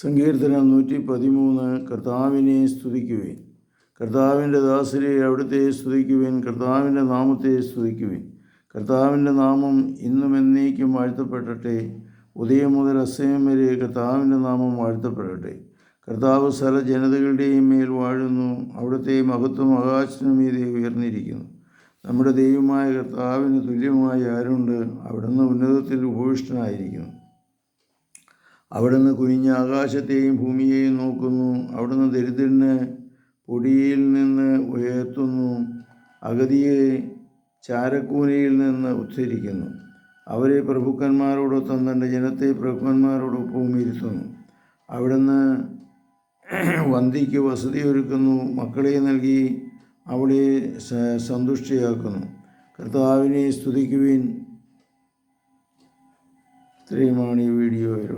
സങ്കീർത്തനം നൂറ്റി പതിമൂന്ന് കർത്താവിനെ സ്തുതിക്കുവിൻ. കർത്താവിന്റെ ദാസരെ അവിടുത്തെ സ്തുതിക്കുവിൻ. കർത്താവിന്റെ നാമത്തെ സ്തുതിക്കുവിൻ. കർത്താവിന്റെ നാമം ഇന്നും എന്നേക്കും വാഴ്ത്തപ്പെടട്ടെ. ഉദയം മുതൽ അസയം വരെ കർത്താവിന്റെ നാമം വാഴ്ത്തപ്പെടട്ടെ. കർത്താവ് സകല ജനതകളുടെയും മേൽ വാഴുന്നു. അവിടുത്തെ മഹത്വം ആകാശത്തിനു മീതെ ഉയർന്നിരിക്കുന്നു. നമ്മുടെ ദൈവമായ കർത്താവിന് തുല്യമായി ആരുണ്ട്? അവിടുന്ന് ഉന്നതത്തിൽ ഉപവിഷ്ടനായിരിക്കുന്നു. അവിടുന്ന് കുനിഞ്ഞ ആകാശത്തെയും ഭൂമിയെയും നോക്കുന്നു. അവിടുന്ന് ദരിദ്രന് പൊടിയിൽ നിന്ന് ഉയർത്തുന്നു. അഗതിയെ ചാരക്കൂനയിൽ നിന്ന് ഉദ്ധരിക്കുന്നു. അവരെ പ്രഭുക്കന്മാരോടൊപ്പം തന്റെ ജനത്തെ പ്രഭുക്കന്മാരോടൊപ്പവും ഇരുത്തുന്നു. അവിടുന്ന് വന്തിക്ക് വസതി ഒരുക്കുന്നു മക്കളെ നൽകി അവളെ സന്തുഷ്ടിയാക്കുന്നു. കർത്താവിനെ സ്തുതിക്കുവിൻ. ഇത്രയുമാണ് ഈ കർത്താവെ